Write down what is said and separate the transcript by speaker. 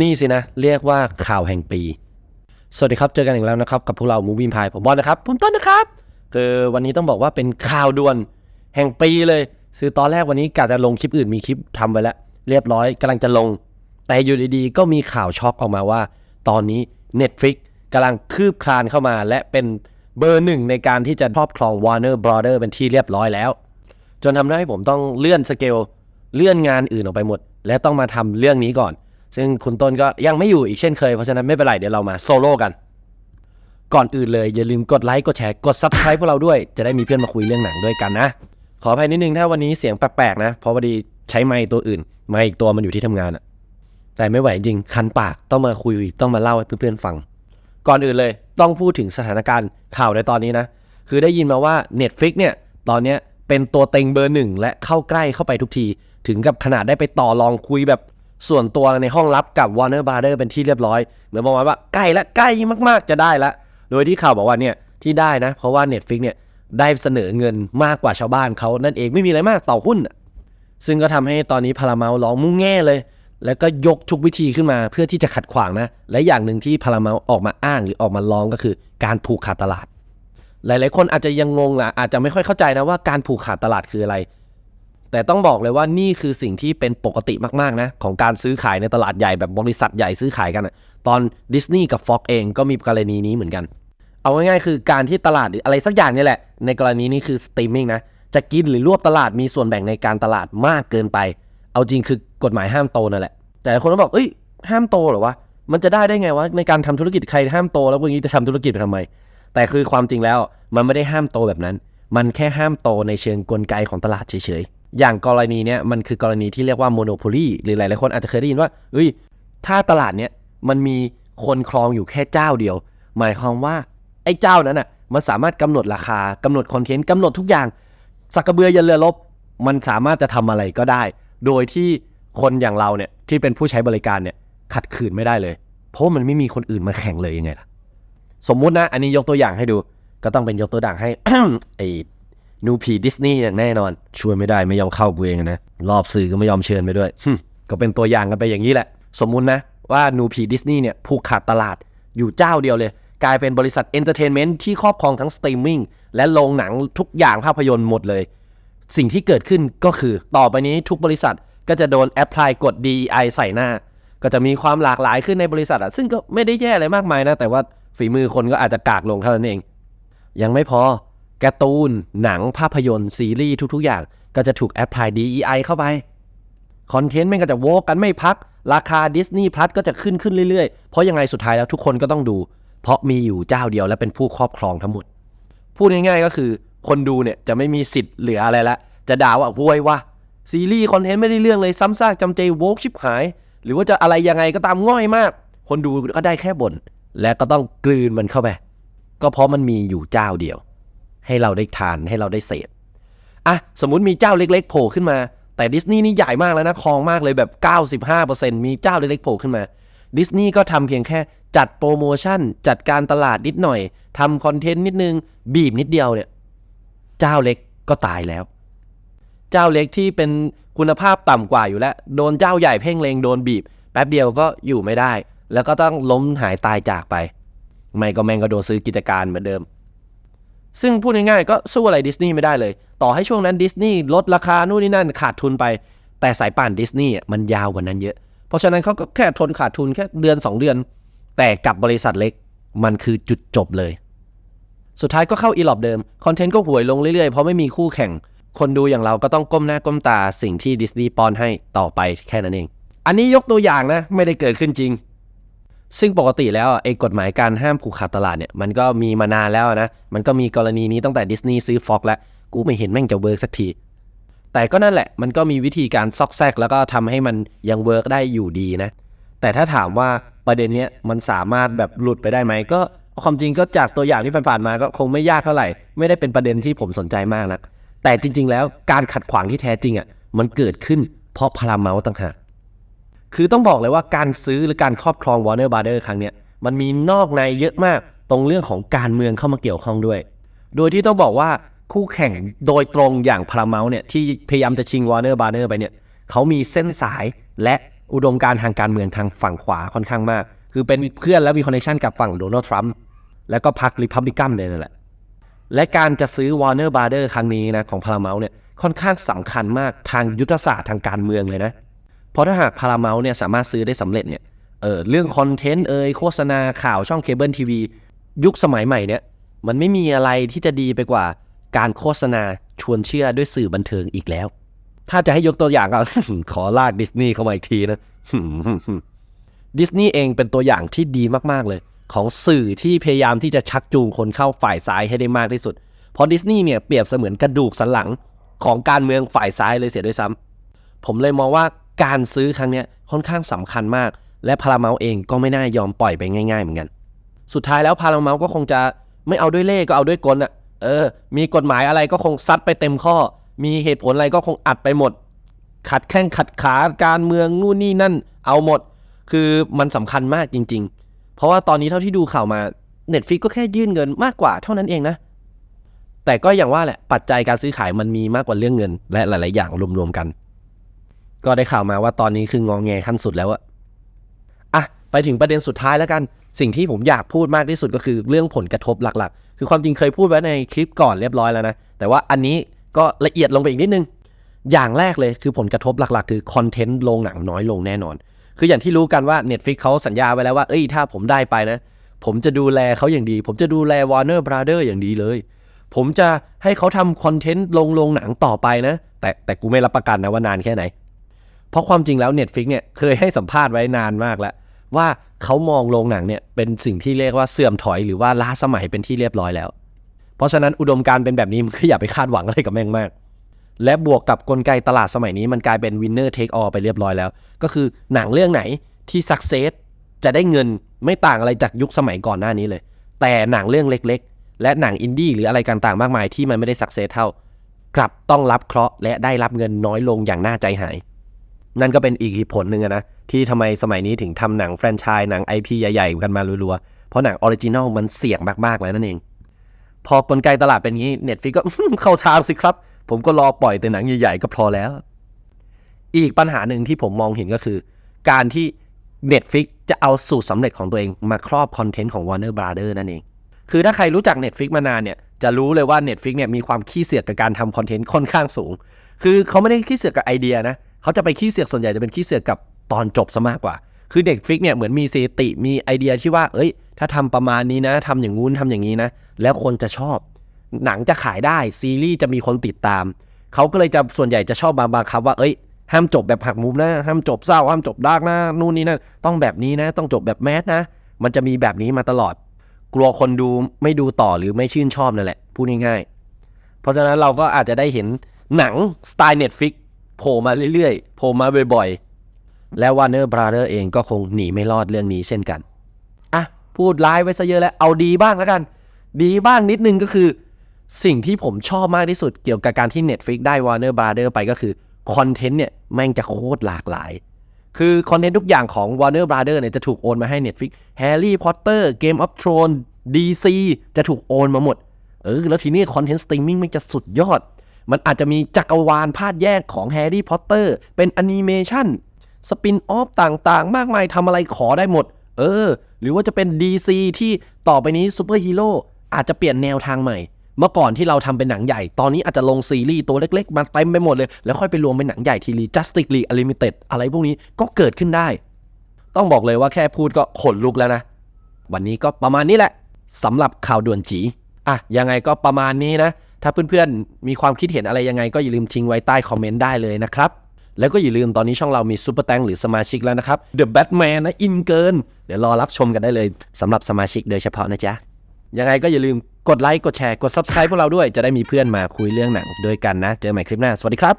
Speaker 1: นี่สินะ เรียกว่าข่าวแห่งปี สวัสดีครับ เจอกันอีกแล้วนะครับ กับพวกเรามูวินพายผมบอลนะครับ ผมต้นนะครับ คือวันนี้ต้องบอกว่าเป็นข่าวด่วนแห่งปีเลยคือตอนแรกวันนี้กะจะลงคลิปอื่นมีคลิปทำไว้แล้ว เรียบร้อยกำลังจะลง แต่อยู่ดีๆ ก็มีข่าวช็อกออกมาว่า ตอนนี้ Netflix กำลังคืบคลานเข้ามา และเป็นเบอร์หนึ่งในการที่จะครอบครอง Warner Brother เป็นที่เรียบร้อยแล้ว จนทำให้ผมต้องเลื่อนสเกลเลื่อนงานอื่นออกไปหมด และต้องมาทำเรื่องนี้ก่อน ซึ่งคุณต้นก็ยังไม่อยู่อีกเช่นเคย เพราะฉะนั้นไม่เป็นไรเดี๋ยวเรามาโซโล่กัน ก่อนอื่นเลยอย่าลืมกดไลค์กดแชร์กด Subscribe พวกเราด้วย จะได้มีเพื่อนมาคุยเรื่องหนังด้วยกันนะ ขออภัยนิดนึงถ้าวันนี้เสียงแปลกๆนะ เพราะพอดีใช้ไมค์ตัวอื่นไมค์อีกตัวมันอยู่ที่ทำงานอะแต่ไม่ไหวจริงคันปากต้องมาคุยต้องมาเล่าให้เพื่อนๆฟัง ก่อนอื่นเลยต้องพูดถึงสถานการณ์ข่าวในตอนนี้นะ คือได้ยินมาว่า Netflix เนี่ยตอนนี้เป็นตัวเต็งเบอร์หนึ่งและเข้าใกล้เข้าไปทุกที ถึงกับขนาดได้ไปต่อรองคุยแบบ ส่วนตัวในห้องลับกับ Warner Brother เดอร์เป็นที่เรียบร้อยเหมือนประมาณว่าใกล้ละใกล้มากๆจะได้ละ โดยที่ข่าวบอกว่าเนี่ยที่ได้นะ เพราะว่า Netflix เนี่ยได้เสนอเงินมากกว่าชาวบ้านเขานั่นเองไม่มีอะไรมากต่อหุ้น ซึ่งก็ทำให้ตอนนี้พาราเมลร้องมุ่งแง่เลย แล้วก็ยกทุกวิธีขึ้นมาเพื่อที่จะขัดขวางนะ และอย่างหนึ่งที่พาราเมลออกมาอ้างหรือออกมาร้องก็คือ การผูกขาดตลาด หลาย ๆ คนอาจจะยังงงอะอาจจะไม่ค่อยเข้าใจนะว่าการผูกขาดตลาดคืออะไร แต่ต้องบอกเลยว่านี่คือสิ่งที่เป็นปกติมากๆนะของการซื้อขายในตลาดใหญ่แบบบริษัทใหญ่ซื้อขายกันอะตอนดิสนีย์กับ Fox เองก็มีกรณีนี้เหมือนกัน เอาง่ายๆคือการที่ตลาดหรืออะไรสักอย่างนี่แหละ ในกรณีนี้คือสตรีมมิ่งนะจะกินหรือรวบตลาดมีส่วนแบ่งในการตลาดมากเกินไป เอาจริงคือกฎหมายห้ามโตนั่นแหละ แต่คนก็บอกเอ้ยห้ามโตเหรอวะมันจะได้ได้ไงวะในการทำธุรกิจใครห้ามโต แล้วพวกนี้จะทำธุรกิจไปทำไม แต่คือความจริงแล้วมันไม่ได้ห้ามโตแบบนั้น มันแค่ห้ามโตในเชิงกลไกของตลาดเฉยๆ อย่างกรณีเนี้ยมันคือกรณีที่เรียกว่าโมโนโพลีหรือหลายๆคนอาจจะเคยได้ยินว่าเอ้ยถ้าตลาดเนี้ยมันมีคนครองอยู่แค่เจ้าเดียว หมายความว่าไอ้เจ้านั้นอะมันสามารถกำหนดราคากำหนดคอนเทนต์กำหนดทุกอย่างสักกระเบือยันเรือลบ มันสามารถจะทำอะไรก็ได้ โดยที่คนอย่างเราเนี่ยที่เป็นผู้ใช้บริการเนี่ยขัดขืนไม่ได้เลย เพราะว่ามันไม่มีคนอื่นมาแข่งเลยยังไงล่ะ สมมุตินะ อันนี้ยกตัวอย่างให้ดู ก็ต้องเป็นยกตัวอย่างให้ไอ้ นูพีดิสนีย์อย่างแน่นอน ช่วยไม่ได้ไม่ยอมเข้ากูเองนะรอบสื่อก็ไม่ยอมเชิญไปด้วยก็เป็นตัวอย่างกันไปอย่างนี้แหละ สมมุตินะว่านูพีดิสนีย์เนี่ยผูกขาดตลาดอยู่เจ้าเดียวเลย กลายเป็นบริษัทเอนเตอร์เทนเมนต์ที่ครอบครองทั้งสตรีมมิ่งและโรงหนังทุกอย่างภาพยนตร์หมดเลย สิ่งที่เกิดขึ้นก็คือต่อไปนี้ทุกบริษัทก็จะโดนแอพพลายกฎ DEI ใส่หน้า ก็จะมีความหลากหลายขึ้นในบริษัทอะซึ่งก็ไม่ได้แย่อะไรมากมายนะ แต่ว่าฝีมือคนก็อาจจะกากลงเท่านั้นเอง ยังไม่พอ การ์ตูน หนังภาพยนตร์ซีรีส์ทุก ๆ อย่าง ก็จะถูกแอพพลาย DEI เข้าไป คอนเทนต์ม่งก็จะโวกกันไม่พัก ราคา Disney Plus ก็จะขึ้นขึ้นเรื่อย ๆ เพราะยังไงสุดท้ายแล้วทุกคนก็ต้องดู เพราะมีอยู่เจ้าเดียวและเป็นผู้ครอบครองทั้งหมด พูดง่ายๆก็คือ คนดูเนี่ยจะไม่มีสิทธิ์เหลืออะไรละ จะด่าว่าห่วยว่าซีรีส์คอนเทนต์ไม่ได้เรื่องเลยซ้ำซากจำเจโวกชิบหาย หรือว่าจะอะไรยังไงก็ตามง่อยมาก คนดูก็ได้แค่บ่นและก็ต้องกลืนมันเข้าไป ก็เพราะมันมีอยู่เจ้าเดียว ให้เราได้ทานให้เราได้เสพอะสมมุติมีเจ้าเล็กๆโผล่ขึ้นมา แต่ดิสนีย์นี่ใหญ่มากแล้วนะครองมากเลยแบบ 95%มีเจ้าเล็กๆโผล่ขึ้นมาดิสนีย์ก็ทำเพียงแค่จัดโปรโมชั่น จัดการตลาดนิดหน่อยทำคอนเทนต์นิดนึง บีบนิดเดียวเนี่ยเจ้าเล็กก็ตายแล้ว เจ้าเล็กที่เป็นคุณภาพต่ำกว่าอยู่แล้ว โดนเจ้าใหญ่เพ่งเลงโดนบีบ แป๊บเดียวก็อยู่ไม่ได้ แล้วก็ต้องล้มหายตายจากไป ไม่ก็แมงก็โดนซื้อกิจการเหมือนเดิม ซึ่งพูดง่ายๆก็สู้อะไรดิสนีย์ไม่ได้เลย ต่อให้ช่วงนั้นดิสนีย์ลดราคานู่นนี่นั่นขาดทุนไป แต่สายป่านดิสนีย์มันยาวกว่านั้นเยอะ เพราะฉะนั้นเขาก็แค่ทนขาดทุนแค่เดือน 2 เดือน แต่กับบริษัทเล็กมันคือจุดจบเลย สุดท้ายก็เข้าอีหลอบเดิม คอนเทนต์ก็ห่วยลงเรื่อยๆ เพราะไม่มีคู่แข่ง คนดูอย่างเราก็ต้องก้มหน้าก้มตาสิ่งที่ดิสนีย์ป้อนให้ต่อไปแค่นั้นเอง อันนี้ยกตัวอย่างนะไม่ได้เกิดขึ้นจริง ซึ่งปกติแล้วไอ้กฎหมายการห้ามผูกขาดตลาดเนี่ยมันก็มีมานานแล้วนะ มันก็มีกรณีนี้ตั้งแต่ดิสนีย์ซื้อฟ็อกแล้ว กูไม่เห็นแม่งจะเวิร์กสักที แต่ก็นั่นแหละ มันก็มีวิธีการซอกแซกแล้วก็ทำให้มันยังเวิร์กได้อยู่ดีนะ แต่ถ้าถามว่าประเด็นเนี้ยมันสามารถแบบหลุดไปได้ไหมก็ความจริงก็จากตัวอย่างที่ผ่านๆมาก็คงไม่ยากเท่าไหร่ ไม่ได้เป็นประเด็นที่ผมสนใจมากนักแต่จริง ๆ แล้วการขัดขวางที่แท้จริงอะมันเกิดขึ้นเพราะพาราเมาส์ต่างหาก คือต้องบอกเลยว่าการซื้อหรือการครอบครอง Warner Brother ครั้งเนี้ยมันมีนอกในเยอะมากตรงเรื่องของการเมืองเข้ามาเกี่ยวข้องด้วย โดยที่ต้องบอกว่าคู่แข่งโดยตรงอย่างพาราเมาส์เนี่ยที่พยายามจะชิง Warner Brother ไปเนี่ยเขามีเส้นสายและอุดมการทางการเมืองทางฝั่งขวาค่อนข้างมาก คือเป็นเพื่อนและมีคอนเนคชันกับฝั่งโดนัลด์ทรัมป์แล้วก็พรรคริพับลิกันเลยนั่นแหละ และการจะซื้อ Warner Brother ครั้งนี้นะของ Paramount เนี่ยค่อนข้างสำคัญมากทางยุทธศาสตร์ทางการเมืองเลยนะ เพราะถ้าหาก Paramount เนี่ยสามารถซื้อได้สำเร็จเนี่ยเออเรื่องคอนเทนต์เอยโฆษณาข่าวช่องเคเบิลทีวียุคสมัยใหม่เนี่ยมันไม่มีอะไรที่จะดีไปกว่าการโฆษณาชวนเชื่อด้วยสื่อบันเทิงอีกแล้ว ถ้าจะให้ยกตัวอย่างก็ขอลากดิสนีย์เข้ามาอีกทีนะดิสนีย์เองเป็นตัวอย่างที่ดีมากๆเลย ของสื่อที่พยายามที่จะชักจูงคนเข้าฝ่ายซ้ายให้ได้มากที่สุด เพราะดิสนีย์เนี่ยเปรียบเสมือนกระดูกสันหลังของการเมืองฝ่ายซ้ายเลยเสียด้วยซ้ำผมเลยมองว่า การซื้อครั้งเนี้ยค่อนข้างสำคัญมาก และพาราเมลเองก็ไม่น่ายอมปล่อยไปง่าย ๆ เหมือนกัน สุดท้ายแล้วพาราเมลก็คงจะไม่เอาด้วยเล่ก็เอาด้วยกลอะเออ มีกฎหมายอะไรก็คงซัดไปเต็มข้อ มีเหตุผลอะไรก็คงอัดไปหมด ขัดแข้งขัดขาการเมืองนู่นนี่นั่น เอาหมด คือมันสำคัญมากจริง ๆ เพราะว่าตอนนี้เท่าที่ดูข่าวมา Netflix ก็แค่ยื่นเงินมากกว่าเท่านั้นเองนะ แต่ก็อย่างว่าแหละปัจจัยการซื้อขายมันมีมากกว่าเรื่องเงิน และหลาย ๆ อย่างรวม ๆ กัน ก็ได้ข่าวมาว่าตอนนี้คืององแงขั้นสุดแล้วอะอะไปถึงประเด็นสุดท้ายแล้วกัน สิ่งที่ผมอยากพูดมากที่สุดก็คือเรื่องผลกระทบหลักๆ คือความจริงเคยพูดไว้ในคลิปก่อนเรียบร้อยแล้วนะ แต่ว่าอันนี้ก็ละเอียดลงไปอีกนิดนึง อย่างแรกเลยคือผลกระทบหลักๆ คือคอนเทนต์โรงหนังน้อยลงแน่นอน คืออย่างที่รู้กันว่า Netflix เขาสัญญาไว้แล้วว่าเอ้ยถ้าผมได้ไปนะ ผมจะดูแลเขาอย่างดี ผมจะดูแล Warner Brother อย่างดีเลย ผมจะให้เขาทำคอนเทนต์ลงโรงหนังต่อไปนะ แต่แต่กูไม่รับประกันนะว่านานแค่ไหน เพราะความจริงแล้ว Netflix เนี่ยเคยให้สัมภาษณ์ไว้นานมากแล้ว ว่าเขามองโรงหนังเนี่ยเป็นสิ่งที่เรียกว่าเสื่อมถอยหรือว่าล้าสมัยเป็นที่เรียบร้อยแล้ว เพราะฉะนั้นอุดมการณ์เป็นแบบนี้มันก็อย่าไปคาดหวังอะไรกับแม่งมาก และบวกกับกลไกตลาดสมัยนี้มันกลายเป็น winner take all ไปเรียบร้อยแล้ว ก็คือหนังเรื่องไหนที่ success จะได้เงินไม่ต่างอะไรจากยุคสมัยก่อนหน้านี้เลย แต่หนังเรื่องเล็กๆ และหนังอินดี้หรืออะไรต่างๆมากมายที่มันไม่ได้ success เท่ากลับต้องรับเคราะห์และได้รับเงินน้อยลงอย่างน่าใจหาย นั่นก็เป็นอีกเหตุผลหนึ่งนะที่ทำไมสมัยนี้ถึงทำหนังแฟรนไชส์หนัง IP ใหญ่ๆ กันมารัวๆ เพราะหนังออริจินอลมันเสี่ยงมากๆแล้วนั่นเอง พอกลไกตลาดเป็นงี้ Netflix ก็เข้าทางสิครับ ผมก็รอปล่อยแต่หนังใหญ่ๆก็พอแล้ว อีกปัญหาหนึ่งที่ผมมองเห็นก็คือ การที่ Netflix จะเอาสูตรสำเร็จของตัวเองมาครอบคอนเทนต์ของ Warner Brother นั่นเอง คือถ้าใครรู้จัก Netflix มานานเนี่ยจะรู้เลยว่า Netflix เนี่ยมีความขี้เสียกกับการทำคอนเทนต์ค่อนข้างสูง คือเขาไม่ได้ขี้เสียกกับไอเดียนะ เขาจะไปขี้เสียกส่วนใหญ่จะเป็นขี้เสียกกับตอนจบซะมากกว่า คือเด็กฟิกเนี่ยเหมือนมีสติ มีไอเดียที่ว่า เอ้ย ถ้าทำประมาณนี้นะทำอย่างงู้นทำอย่างนี้นะ แล้วคนจะชอบ หนังจะขายได้ ซีรีส์จะมีคนติดตาม เขาก็เลยจะส่วนใหญ่จะชอบมาบังคับว่า เอ้ย ห้ามจบแบบหักมุมนะ ห้ามจบเศร้า ห้ามจบดาร์กนะ นู่นนี่นั่น ต้องแบบนี้นะ ต้องจบแบบแมสนะ มันจะมีแบบนี้มาตลอด กลัวคนดูไม่ดูต่อหรือไม่ชื่นชอบนั่นแหละ พูดง่ายๆ เพราะฉะนั้นเราก็อาจจะได้เห็นหนังสไตล์ Netflix โผล่มาเรื่อยๆโผล่มาบ่อยๆ และ Warner Brother เองก็คงหนีไม่รอดเรื่องนี้เช่นกัน อะ พูดร้ายไว้ซะเยอะแล้ว เอาดีบ้างแล้วกัน ดีบ้างนิดนึงก็คือ สิ่งที่ผมชอบมากที่สุดเกี่ยวกับการที่ Netflix ได้ Warner Brother ไปก็คือคอนเทนต์เนี่ยแม่งจะโคตรหลากหลาย คือคอนเทนต์ทุกอย่างของ Warner Brother เนี่ยจะถูกโอนมาให้ Netflix Harry Potter Game of Thrones DC จะถูกโอนมาหมด เออ แล้วทีนี้คอนเทนต์สตรีมมิ่งมันจะสุดยอด มันอาจจะมีจักรวาลภาคแยกของแฮร์รี่พอตเตอร์เป็นแอนิเมชันสปินออฟต่างๆ มากมายทำอะไรขอได้หมด เออ หรือว่าจะเป็น DC ที่ต่อไปนี้ซูเปอร์ฮีโร่อาจจะเปลี่ยนแนวทางใหม่ เมื่อก่อนที่เราทำเป็นหนังใหญ่ ตอนนี้อาจจะลงซีรีส์ตัวเล็ก ๆ มาเต็มไปหมดเลย แล้วค่อยไปรวมเป็นหนังใหญ่ทีรี Justice League Unlimited อะไรพวกนี้ก็เกิดขึ้นได้ ต้องบอกเลยว่าแค่พูดก็ขนลุกแล้วนะ วันนี้ก็ประมาณนี้แหละสำหรับข่าวด่วนจีอะยังไงก็ประมาณนี้นะ ถ้าเพื่อนๆ มีความคิดเห็นอะไรยังไงก็อย่าลืมทิ้งไว้ใต้คอมเมนต์ได้เลยนะครับ แล้วก็อย่าลืมตอนนี้ช่องเรามีซูเปอร์แตงหรือสมาชิกแล้วนะครับ The Batman นะอินเกิน เดี๋ยวรอรับชมกันได้เลยสำหรับสมาชิกโดยเฉพาะนะจ๊ะ ยังไงก็อย่าลืมกดไลค์กดแชร์กด Subscribe พวกเราด้วยจะได้มีเพื่อนมาคุยเรื่องหนังด้วยกันนะ เจอใหม่คลิปหน้าสวัสดีครับ